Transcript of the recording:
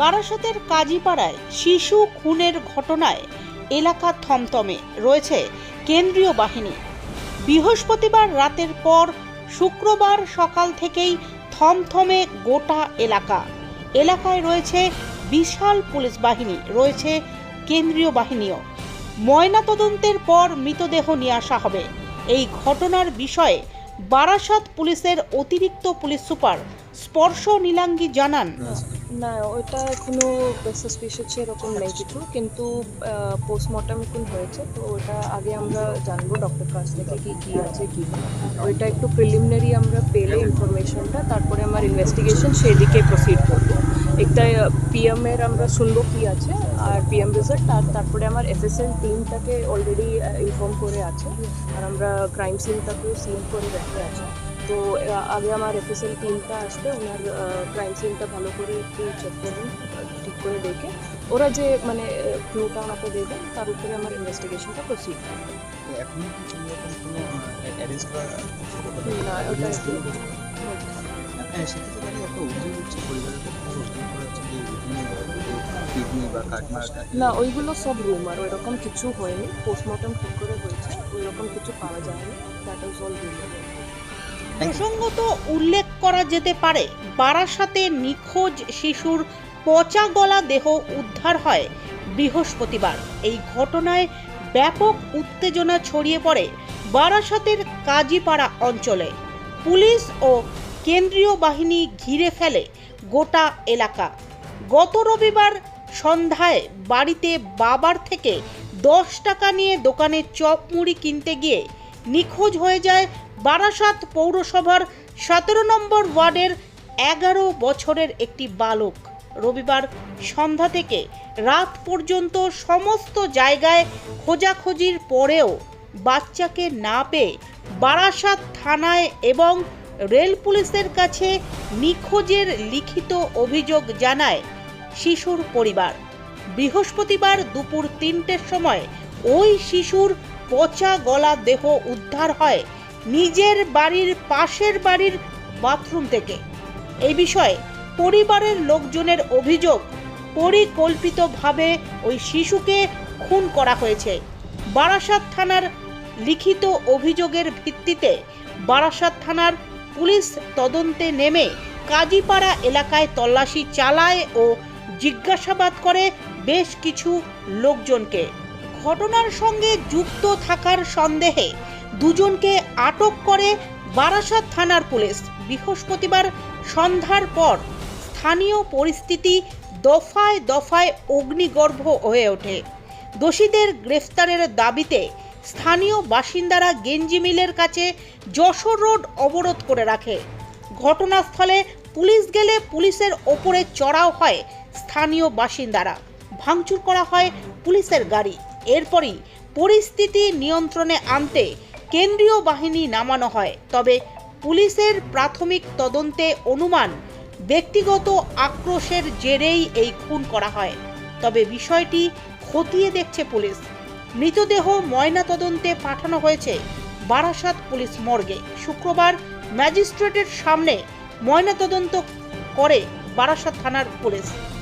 বারাসতের কাজীপাড়ায় শিশু খুনের ঘটনায় এলাকা থমথমে রয়েছে কেন্দ্রীয় বাহিনী। বৃহস্পতিবার রাতের পর শুক্রবার সকাল থেকেই থমথমে গোটা এলাকা। এলাকায় রয়েছে বিশাল পুলিশ বাহিনী, রয়েছে কেন্দ্রীয় বাহিনীও। ময়নাতদন্তের পর মৃতদেহ নিয়ে আসা হবে। এই ঘটনার বিষয়ে বারাসত পুলিশের অতিরিক্ত পুলিশ সুপার স্পর্শ নীলাঙ্গি জানান। না ওটা এখনও সাসপিশিয়াস এরকম নেই কিছু। কিন্তু পোস্টমর্টম এখন হয়েছে তো ওটা আগে আমরা জানব ডক্টর কাছ থেকে কি কি আছে কি ওইটা একটু প্রিলিমিনারি আমরা পেলে ইনফরমেশনটা তারপরে আমার ইনভেস্টিগেশন সেদিকে প্রসিড করব। একটা পিএম এর আমরা শুনব কি আছে আর পিএম রেজাল্ট আর তারপরে আমার এফএসএল টিমটাকে অলরেডি ইনফর্ম করে আছে। আর আমরা ক্রাইম সিনটাকেও সিন করে রাখতে আছে। তো আগে আমার এফএসএল টিমটা আসবে ওনার ক্রাইম সিনটা ভালো করে একটু চেক করবেন ঠিক করে দেখে। ওরা যে মানে ক্লুটা আমাকে দেবেন তার উপরে আমার ইনভেস্টিগেশনটা প্রসিড করবে। হ্যাঁ সেক্ষেত্রে দাঁড়িয়ে একটা অভিযোগ হচ্ছে পরিবারের পক্ষ থেকে অভিযোগ করা হচ্ছে যে কিডনি বা কাটমার না ওইগুলো সব রুমার ওইরকম কিছু হয়নি পোস্টমর্টম ঠিক করে হয়েছে ওইরকম কিছু পাওয়া যায়নি দ্যাট ইজ অল রুমার প্রসঙ্গত উল্লেখ করা যেতে পারে, বারাসাতে নিখোঁজ শিশুর পচা গলা দেহ উদ্ধার হয় বৃহস্পতিবার। এই ঘটনায় ব্যাপক উত্তেজনা ছড়িয়ে পড়ে বারাসাতের কাজীপাড়া অঞ্চলে। পুলিশ ও কেন্দ্রীয় বাহিনী ঘিরে ফেলে গোটা এলাকা। গত রবিবার সন্ধ্যায় বাড়িতে বাবার থেকে দশ টাকা নিয়ে দোকানে চপ মুড়ি কিনতে গিয়ে নিখোঁজ হয়ে যায় বারাসাত পৌরসভার সতেরো নম্বর ওয়ার্ডের এগারো বছরের একটি বালক। রবিবার সন্ধ্যা থেকে রাত পর্যন্ত সমস্ত জায়গায় খোঁজাখুঁজির পরেও বাচ্চাকে না পেয়ে বারাসাত থানায় এবং রেল পুলিশের কাছে নিখোঁজের লিখিত অভিযোগ জানায় শিশুর পরিবার। বৃহস্পতিবার দুপুর তিনটের সময় ওই শিশুর পচা গলা দেহ উদ্ধার হয় নিজের বাড়ির পাশের বাড়ির বাথরুম থেকে। এই বিষয়ে পরিবারের লোকজনের অভিযোগ পরিকল্পিতভাবে ওই শিশুকে খুন করা হয়েছে। বারাসাত থানার লিখিত অভিযোগের ভিত্তিতে বারাসাত থানার পুলিশ তদন্তে নেমে কাজীপাড়া এলাকায় তল্লাশি চালায় ও জিজ্ঞাসাবাদ করে বেশ কিছু লোকজনকে। ঘটনার সঙ্গে যুক্ত থাকার সন্দেহে দুজনকে আটক করে বারাসাত থানার পুলিশ। বৃহস্পতিবার সন্ধ্যার পর স্থানীয় পরিস্থিতি দফায় দফায় অগ্নিগর্ভ হয়ে ওঠে। দোষীদের গ্রেফতারের দাবিতে স্থানীয় বাসিন্দারা গেঞ্জি মিলের কাছে যশোর রোড অবরোধ করে রাখে। ঘটনাস্থলে পুলিশ গেলে পুলিশের ওপরে চড়াও হয় স্থানীয় বাসিন্দারা। ভাঙচুর করা হয় পুলিশের গাড়ি। এরপরই পরিস্থিতি নিয়ন্ত্রণে আনতে কেন্দ্রীয় বাহিনী নামানো হয়, তবে পুলিশের প্রাথমিক তদন্তে অনুমান, ব্যক্তিগত আক্রোশের জেরেই এই খুন করা হয়। তবে বিষয়টি খতিয়ে দেখছে পুলিশ। মৃতদেহ ময়নাতদন্তে পাঠানো হয়েছে বারাসাত পুলিশ মর্গে। শুক্রবার ম্যাজিস্ট্রেটের সামনে ময়নাতদন্ত করে বারাসাত থানার পুলিশ।